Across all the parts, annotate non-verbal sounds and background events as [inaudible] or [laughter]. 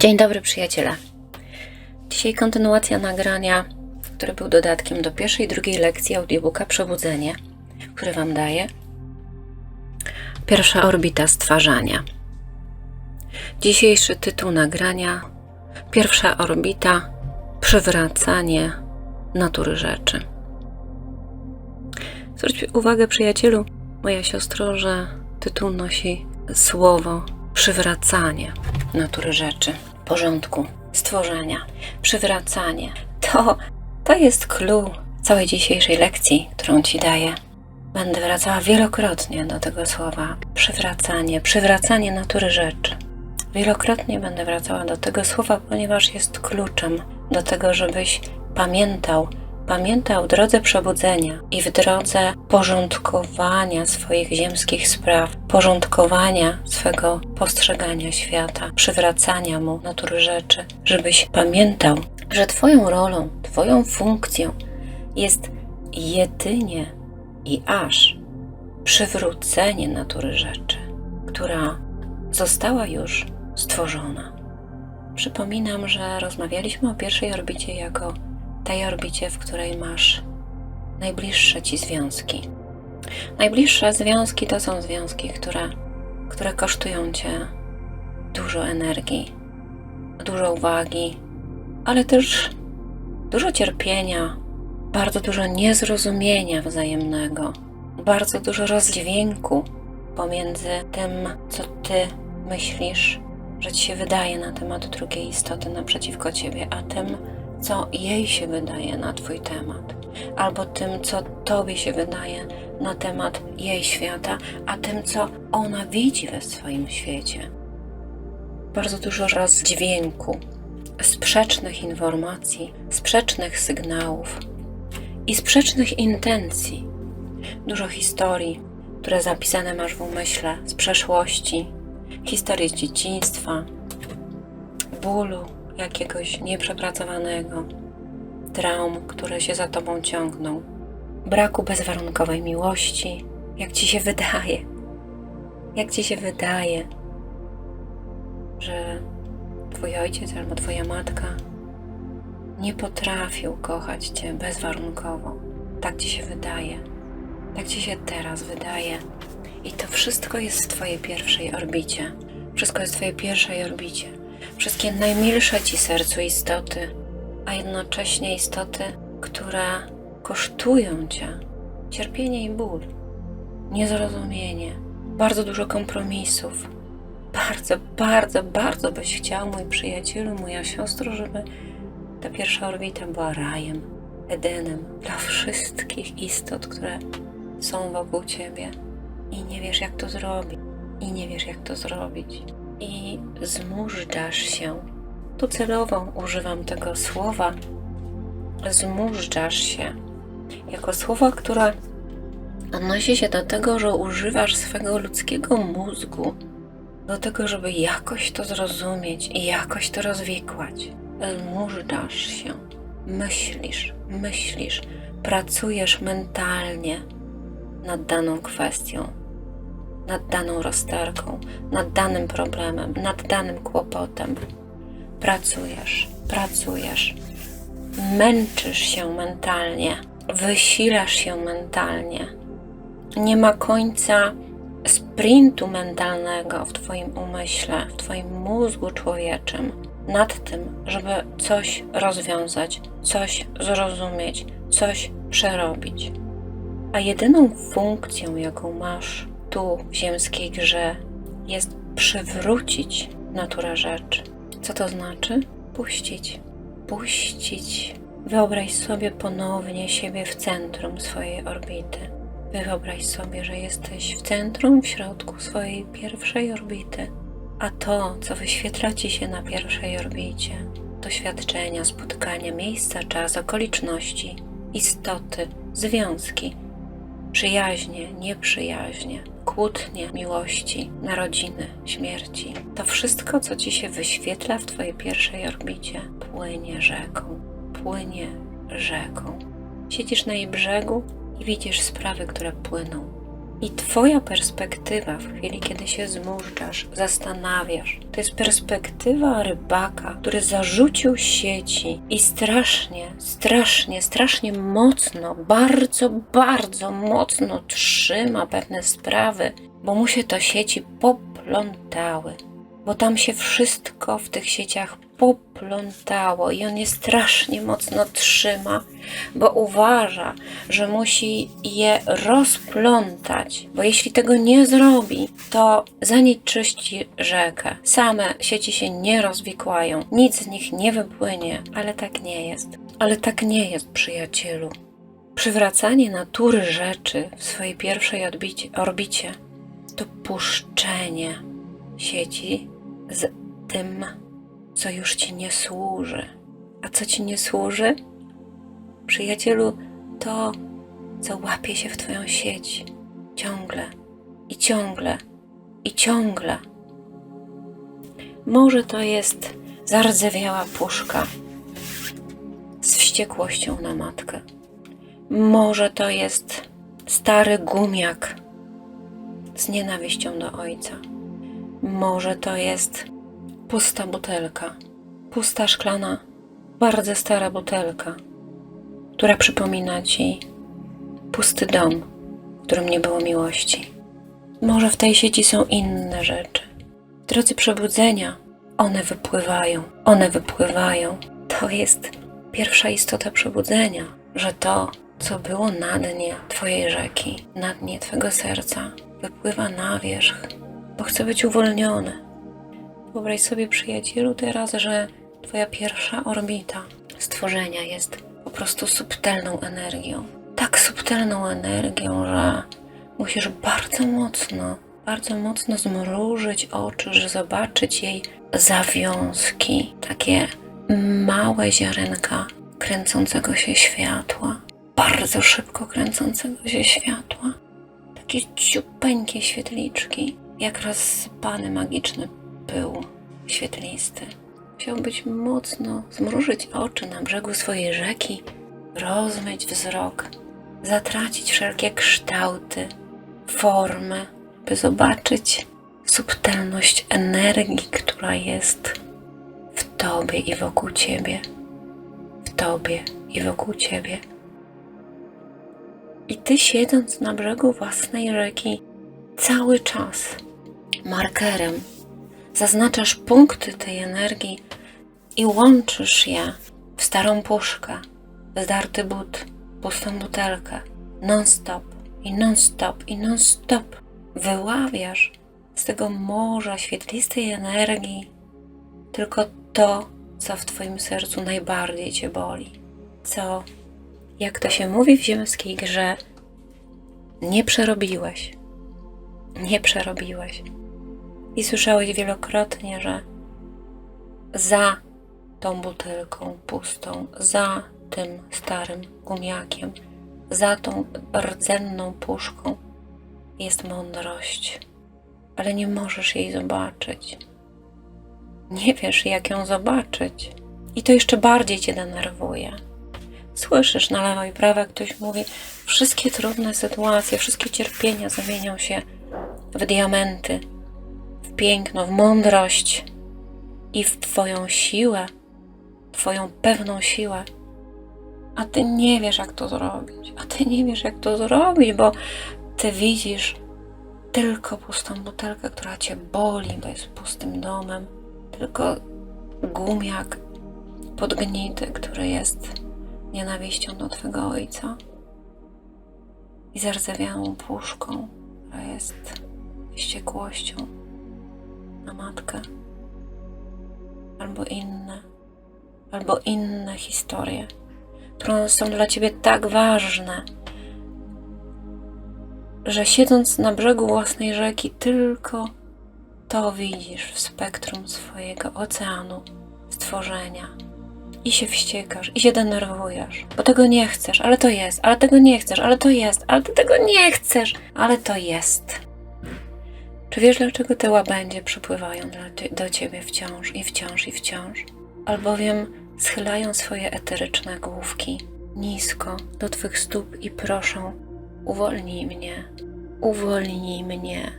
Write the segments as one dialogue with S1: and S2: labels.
S1: Dzień dobry, przyjaciele. Dzisiaj kontynuacja nagrania, który był dodatkiem do pierwszej i drugiej lekcji audiobooka Przebudzenie, który Wam daję. Pierwsza orbita stwarzania. Dzisiejszy tytuł nagrania: Pierwsza orbita przywracanie natury rzeczy. Zwróć uwagę, przyjacielu, moja siostro, że tytuł nosi słowo przywracanie natury rzeczy, porządku, stworzenia, przywracanie. To, to jest clue całej dzisiejszej lekcji, którą Ci daję. Będę wracała wielokrotnie do tego słowa przywracanie, przywracanie natury rzeczy. Wielokrotnie będę wracała do tego słowa, ponieważ jest kluczem do tego, żebyś pamiętał, pamiętał drodze przebudzenia i w drodze porządkowania swoich ziemskich spraw, porządkowania swego postrzegania świata, przywracania mu natury rzeczy, żebyś pamiętał, że Twoją rolą, Twoją funkcją jest jedynie i aż przywrócenie natury rzeczy, która została już stworzona. Przypominam, że rozmawialiśmy o pierwszej orbicie jako tej orbicie, w której masz najbliższe ci związki. Najbliższe związki to są związki, które, które kosztują cię dużo energii, dużo uwagi, ale też dużo cierpienia, bardzo dużo niezrozumienia wzajemnego, bardzo dużo rozdźwięku pomiędzy tym, co ty myślisz, że ci się wydaje na temat drugiej istoty naprzeciwko ciebie, a tym, co jej się wydaje na Twój temat, albo tym, co Tobie się wydaje na temat jej świata, a tym, co ona widzi we swoim świecie. Bardzo dużo rozdźwięku, sprzecznych informacji, sprzecznych sygnałów i sprzecznych intencji. Dużo historii, które zapisane masz w umyśle z przeszłości, historii z dzieciństwa, bólu, jakiegoś nieprzepracowanego, traum, które się za tobą ciągną, braku bezwarunkowej miłości, jak ci się wydaje, jak ci się wydaje, że twój ojciec albo twoja matka nie potrafił kochać cię bezwarunkowo. Tak ci się wydaje, tak ci się teraz wydaje. I to wszystko jest w twojej pierwszej orbicie. Wszystko jest w twojej pierwszej orbicie wszystkie najmilsze ci sercu istoty, a jednocześnie istoty, które kosztują cię cierpienie i ból, niezrozumienie, bardzo dużo kompromisów. Bardzo, bardzo, bardzo byś chciał, mój przyjacielu, moja siostro, żeby ta pierwsza orbita była rajem, Edenem dla wszystkich istot, które są wokół ciebie i nie wiesz, jak to zrobić. I nie wiesz, jak to zrobić i zmużdżasz się. Tu celowo używam tego słowa. Zmużdżasz się. Jako słowa, które odnosi się do tego, że używasz swego ludzkiego mózgu do tego, żeby jakoś to zrozumieć i jakoś to rozwikłać. Zmużdżasz się, myślisz, myślisz, pracujesz mentalnie nad daną kwestią, nad daną rozterką, nad danym problemem, nad danym kłopotem. Pracujesz, pracujesz, męczysz się mentalnie, wysilasz się mentalnie. Nie ma końca sprintu mentalnego w Twoim umyśle, w Twoim mózgu człowieczym nad tym, żeby coś rozwiązać, coś zrozumieć, coś przerobić. A jedyną funkcją, jaką masz tu w ziemskiej grze jest przywrócić naturę rzeczy. Co to znaczy? Puścić. Puścić. Wyobraź sobie ponownie siebie w centrum swojej orbity. Wyobraź sobie, że jesteś w centrum, w środku swojej pierwszej orbity. A to, co wyświetla ci się na pierwszej orbicie, doświadczenia, spotkania, miejsca, czas, okoliczności, istoty, związki, przyjaźnie, nieprzyjaźnie, kłótnie, miłości, narodziny, śmierci. To wszystko, co ci się wyświetla w twojej pierwszej orbicie, płynie rzeką, płynie rzeką. Siedzisz na jej brzegu i widzisz sprawy, które płyną. I Twoja perspektywa w chwili, kiedy się zmurczasz, zastanawiasz, to jest perspektywa rybaka, który zarzucił sieci i strasznie, strasznie, strasznie mocno, bardzo, bardzo mocno trzyma pewne sprawy, bo mu się to sieci poplątały. Bo tam się wszystko w tych sieciach poplątało i on je strasznie mocno trzyma, bo uważa, że musi je rozplątać, bo jeśli tego nie zrobi, to zanieczyści rzekę. Same sieci się nie rozwikłają, nic z nich nie wypłynie, ale tak nie jest. Ale tak nie jest, przyjacielu. Przywracanie natury rzeczy w swojej pierwszej orbicie to puszczenie sieci z tym, co już ci nie służy. A co ci nie służy? Przyjacielu, to, co łapie się w twoją sieć ciągle i ciągle i ciągle. Może to jest zardzewiała puszka z wściekłością na matkę. Może to jest stary gumiak z nienawiścią do ojca. Może to jest pusta butelka, pusta szklana, bardzo stara butelka, która przypomina ci pusty dom, w którym nie było miłości. Może w tej sieci są inne rzeczy. Drodzy przebudzenia, one wypływają, one wypływają. To jest pierwsza istota przebudzenia, że to, co było na dnie Twojej rzeki, na dnie Twego serca, wypływa na wierzch, bo chce być uwolnione. Wyobraź sobie, przyjacielu, teraz, że Twoja pierwsza orbita stworzenia jest po prostu subtelną energią. Tak subtelną energią, że musisz bardzo mocno, bardzo mocno zmrużyć oczy, żeby zobaczyć jej zawiązki, takie małe ziarenka kręcącego się światła, bardzo szybko kręcącego się światła, takie ciupeńkie świetliczki, jak rozsypany magiczny pył świetlisty. Musiałbyś mocno zmrużyć oczy na brzegu swojej rzeki, rozmyć wzrok, zatracić wszelkie kształty, formy, by zobaczyć subtelność energii, która jest w Tobie i wokół Ciebie. W Tobie i wokół Ciebie. I Ty siedząc na brzegu własnej rzeki, cały czas markerem zaznaczasz punkty tej energii i łączysz je w starą puszkę, zdarty but, pustą butelkę, non-stop i non-stop i non-stop wyławiasz z tego morza świetlistej energii tylko to, co w Twoim sercu najbardziej Cię boli. Co, jak to się mówi w ziemskiej grze, nie przerobiłeś. Nie przerobiłeś. I słyszałeś wielokrotnie, że za tą butelką pustą, za tym starym gumiakiem, za tą rdzenną puszką jest mądrość, ale nie możesz jej zobaczyć. Nie wiesz, jak ją zobaczyć, i to jeszcze bardziej cię denerwuje. Słyszysz na lewo i prawo, jak ktoś mówi, wszystkie trudne sytuacje, wszystkie cierpienia zamienią się w diamenty, piękno, w mądrość i w Twoją siłę, Twoją pewną siłę. A Ty nie wiesz, jak to zrobić. A Ty nie wiesz, jak to zrobić, bo Ty widzisz tylko pustą butelkę, która Cię boli, bo jest pustym domem, tylko gumiak podgnity, który jest nienawiścią do Twego ojca i zardzewiałą puszką, która jest wściekłością na matkę, albo inne, albo inne historie, które są dla Ciebie tak ważne, że siedząc na brzegu własnej rzeki, tylko to widzisz w spektrum swojego oceanu stworzenia. I się wściekasz, i się denerwujesz, bo tego nie chcesz, ale to jest, ale tego nie chcesz, ale to jest, ale ty tego nie chcesz, ale to jest. Czy wiesz, dlaczego te łabędzie przypływają do ciebie wciąż i wciąż i wciąż? Albowiem schylają swoje eteryczne główki nisko do twych stóp i proszą: uwolnij mnie, Uwolnij mnie,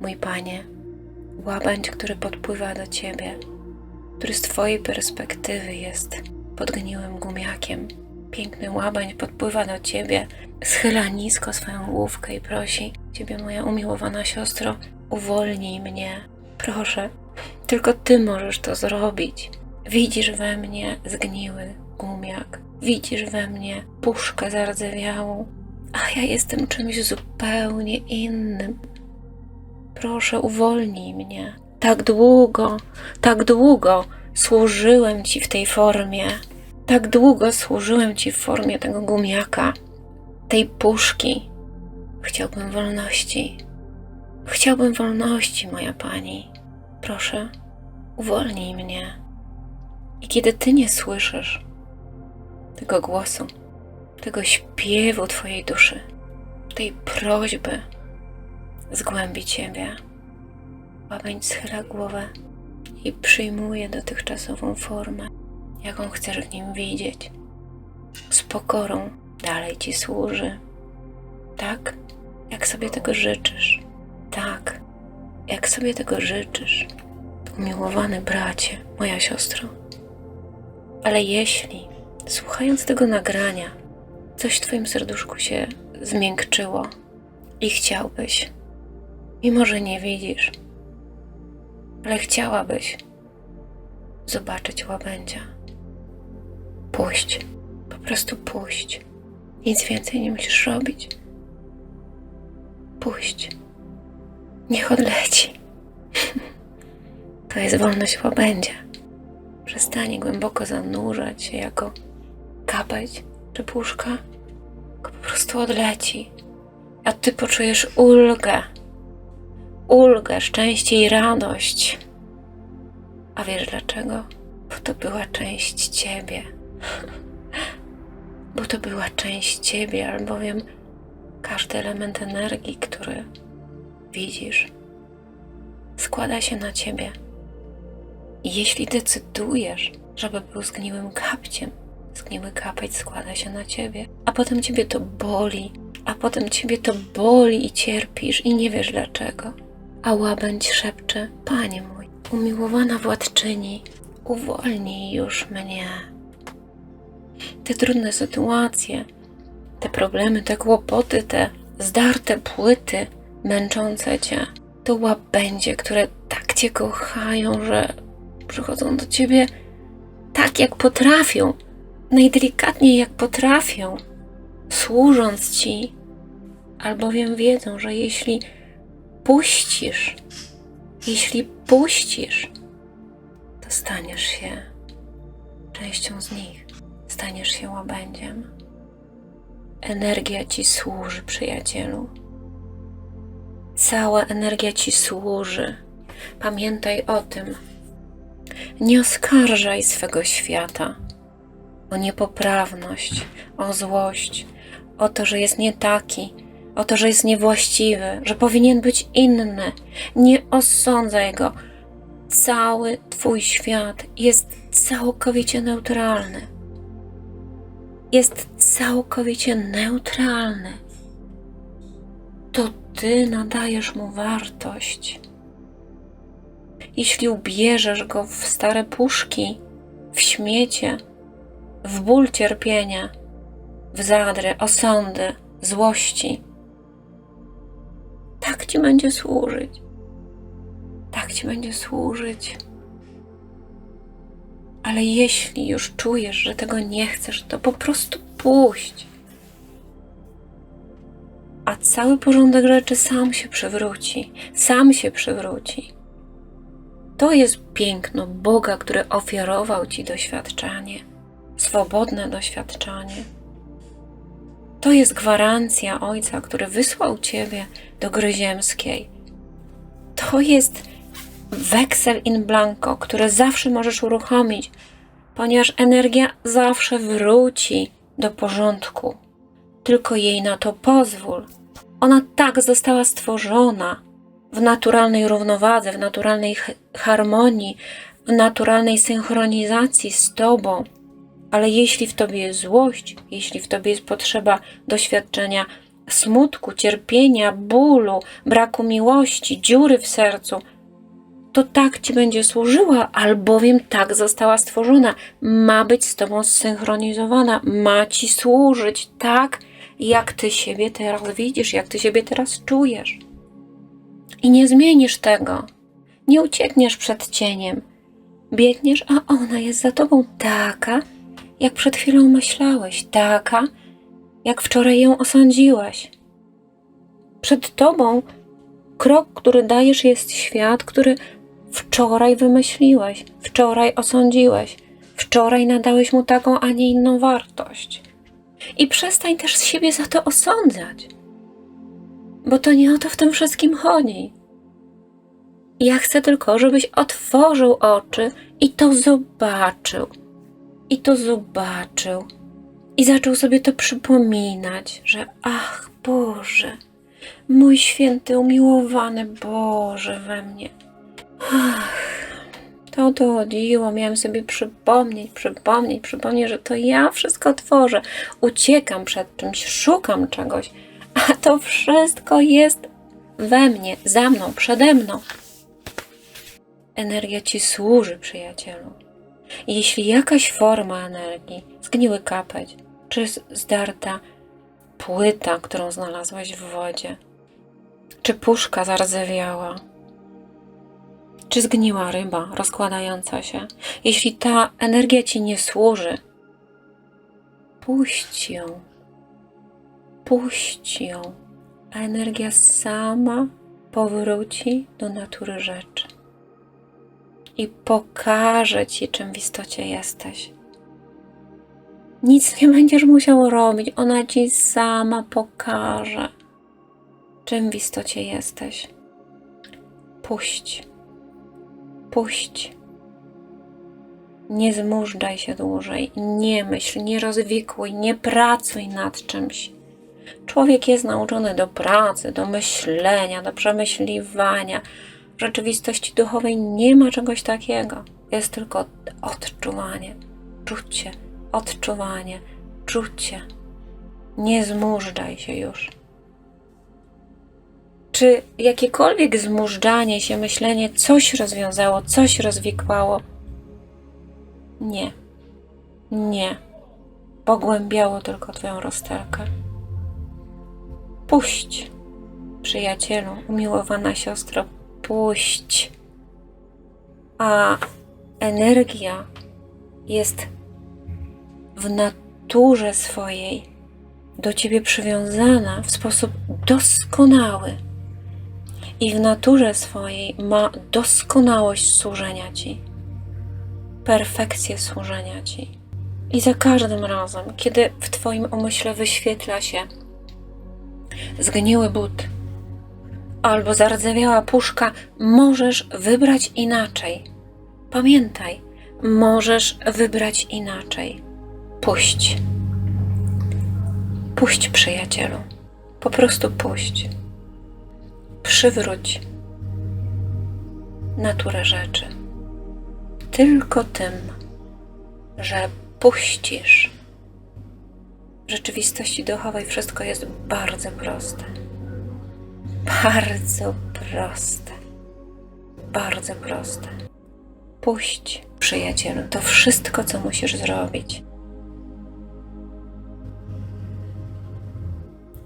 S1: mój panie, łabędź, który podpływa do ciebie, który z twojej perspektywy jest podgniłym gumiakiem. Piękny łabędź podpływa do ciebie, schyla nisko swoją główkę i prosi ciebie, moja umiłowana siostro, uwolnij mnie. Proszę, tylko ty możesz to zrobić. Widzisz we mnie zgniły gumiak, widzisz we mnie puszkę zardzewiałą, a ja jestem czymś zupełnie innym. Proszę, uwolnij mnie. Tak długo, tak długo służyłem ci w tej formie. Tak długo służyłem ci w formie tego gumiaka, tej puszki. Chciałbym wolności. Chciałbym wolności, moja pani. Proszę, uwolnij mnie. I kiedy ty nie słyszysz tego głosu, tego śpiewu twojej duszy, tej prośby z głębi ciebie, łabędź schyla głowę i przyjmuje dotychczasową formę, jaką chcesz w nim widzieć. Z pokorą dalej ci służy. Tak, jak sobie tego życzysz. Tak, jak sobie tego życzysz. Umiłowany bracie, moja siostro. Ale jeśli, słuchając tego nagrania, coś w Twoim serduszku się zmiękczyło i chciałbyś, mimo że nie widzisz, ale chciałabyś zobaczyć łabędzia, puść, po prostu puść. Nic więcej nie musisz robić. Puść. Niech odleci. [laughs] To jest wolność łabędzia. Przestanie głęboko zanurzać się jako kapeć czy puszka, tylko po prostu odleci. A ty poczujesz ulgę. Ulgę, szczęście i radość. A wiesz dlaczego? Bo to była część ciebie. Bo to była część ciebie, albowiem każdy element energii, który widzisz, składa się na ciebie. I jeśli decydujesz, żeby był zgniłym kapciem, zgniły kapeć składa się na ciebie, a potem ciebie to boli, a potem ciebie to boli i cierpisz i nie wiesz dlaczego. A łabędź szepcze, panie mój, umiłowana władczyni, uwolnij już mnie. Te trudne sytuacje, te problemy, te kłopoty, te zdarte płyty męczące cię, to łabędzie, które tak cię kochają, że przychodzą do ciebie tak, jak potrafią, najdelikatniej jak potrafią, służąc ci, albowiem wiedzą, że jeśli puścisz, jeśli puścisz, to staniesz się częścią z nich, staniesz się łabędziem. Energia ci służy, przyjacielu. Cała energia ci służy. Pamiętaj o tym. Nie oskarżaj swego świata o niepoprawność, o złość, o to, że jest nie taki, o to, że jest niewłaściwy, że powinien być inny. Nie osądzaj go. Cały Twój świat jest całkowicie neutralny. Jest całkowicie neutralny. To Ty nadajesz mu wartość. Jeśli ubierzesz go w stare puszki, w śmiecie, w ból cierpienia, w zadry, osądy, złości, tak ci będzie służyć. Tak ci będzie służyć. Ale jeśli już czujesz, że tego nie chcesz, to po prostu puść. A cały porządek rzeczy sam się przywróci. Sam się przywróci. To jest piękno Boga, który ofiarował ci doświadczenie, swobodne doświadczenie. To jest gwarancja Ojca, który wysłał Ciebie do gry ziemskiej. To jest weksel in blanco, który zawsze możesz uruchomić, ponieważ energia zawsze wróci do porządku. Tylko jej na to pozwól. Ona tak została stworzona w naturalnej równowadze, w naturalnej harmonii, w naturalnej synchronizacji z Tobą. Ale jeśli w Tobie jest złość, jeśli w Tobie jest potrzeba doświadczenia smutku, cierpienia, bólu, braku miłości, dziury w sercu, to tak ci będzie służyła, albowiem tak została stworzona. Ma być z tobą zsynchronizowana, ma ci służyć tak, jak ty siebie teraz widzisz, jak ty siebie teraz czujesz. I nie zmienisz tego. Nie uciekniesz przed cieniem. Biegniesz, a ona jest za tobą taka, jak przed chwilą myślałeś, taka, jak wczoraj ją osądziłeś. Przed tobą krok, który dajesz, jest świat, który wczoraj wymyśliłeś, wczoraj osądziłeś, wczoraj nadałeś mu taką, a nie inną wartość. I przestań też siebie za to osądzać, bo to nie o to w tym wszystkim chodzi. Ja chcę tylko, żebyś otworzył oczy i to zobaczył. I to zobaczył. I zaczął sobie to przypominać, że ach Boże, mój święty, umiłowany Boże we mnie. To to chodziło. Miałem sobie przypomnieć, przypomnieć, przypomnieć, że to ja wszystko tworzę. Uciekam przed czymś, szukam czegoś, a to wszystko jest we mnie, za mną, przede mną. Energia ci służy, przyjacielu. Jeśli jakaś forma energii, zgniły kapeć, czy zdarta płyta, którą znalazłaś w wodzie, czy puszka zardzewiała, czy zgniła ryba rozkładająca się, jeśli ta energia ci nie służy, puść ją. Puść ją, a energia sama powróci do natury rzeczy i pokaże ci, czym w istocie jesteś. Nic nie będziesz musiał robić, ona ci sama pokaże, czym w istocie jesteś. Puść, puść. Nie zmużdżaj się dłużej, nie myśl, nie rozwikłuj, nie pracuj nad czymś. Człowiek jest nauczony do pracy, do myślenia, do przemyśliwania. W rzeczywistości duchowej nie ma czegoś takiego. Jest tylko odczuwanie, czucie, odczuwanie, czucie. Nie zmużdżaj się już. Czy jakiekolwiek zmużdżanie się, myślenie coś rozwiązało, coś rozwikłało? Nie. Nie. Pogłębiało tylko Twoją rozterkę. Puść, przyjacielu, umiłowana siostro, puść. A energia jest w naturze swojej do ciebie przywiązana w sposób doskonały. I w naturze swojej ma doskonałość służenia ci, perfekcję służenia ci. I za każdym razem, kiedy w Twoim umyśle wyświetla się zgniły but albo zardzewiała puszka, możesz wybrać inaczej. Pamiętaj, możesz wybrać inaczej. Puść. Puść, przyjacielu. Po prostu puść. Przywróć naturę rzeczy. Tylko tym, że puścisz. W rzeczywistości duchowej wszystko jest bardzo proste. Bardzo proste. Bardzo proste. Puść, przyjacielu, to wszystko, co musisz zrobić.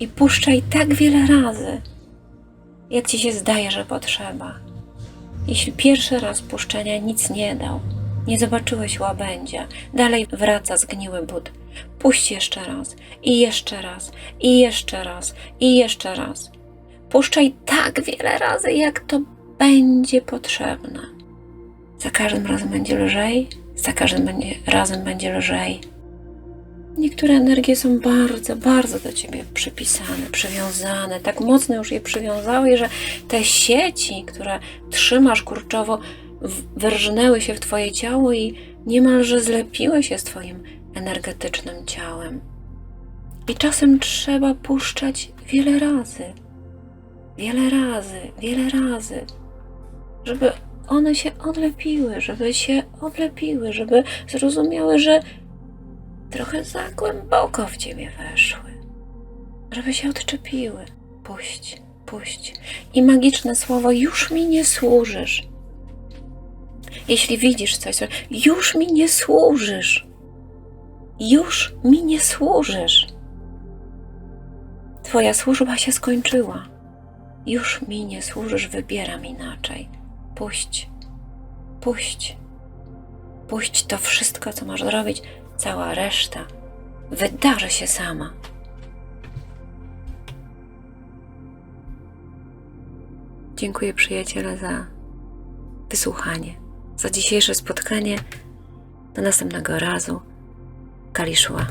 S1: I puszczaj tak wiele razy, jak ci się zdaje, że potrzeba. Jeśli pierwszy raz puszczenia nic nie dał, nie zobaczyłeś łabędzia, dalej wraca zgniły but. Puść jeszcze raz, i jeszcze raz, i jeszcze raz, i jeszcze raz. Puszczaj tak wiele razy, jak to będzie potrzebne. Za każdym razem będzie lżej, za każdym razem będzie lżej. Niektóre energie są bardzo, bardzo do ciebie przypisane, przywiązane, tak mocno już je przywiązały, że te sieci, które trzymasz kurczowo, wyrżnęły się w twoje ciało i niemalże zlepiły się z twoim energetycznym ciałem. I czasem trzeba puszczać wiele razy, wiele razy, wiele razy, żeby one się odlepiły, żeby się odlepiły, żeby zrozumiały, że trochę za głęboko w ciebie weszły. żeby się odczepiły. Puść, puść. I magiczne słowo: Już mi nie służysz. Jeśli widzisz coś, co- już mi nie służysz. Już mi nie służysz. Twoja służba się skończyła. Już mi nie służysz, wybieram inaczej. Puść, puść, puść to wszystko, co masz zrobić, cała reszta wydarzy się sama. Dziękuję przyjaciele za wysłuchanie, za dzisiejsze spotkanie. Do następnego razu. Kaliszła.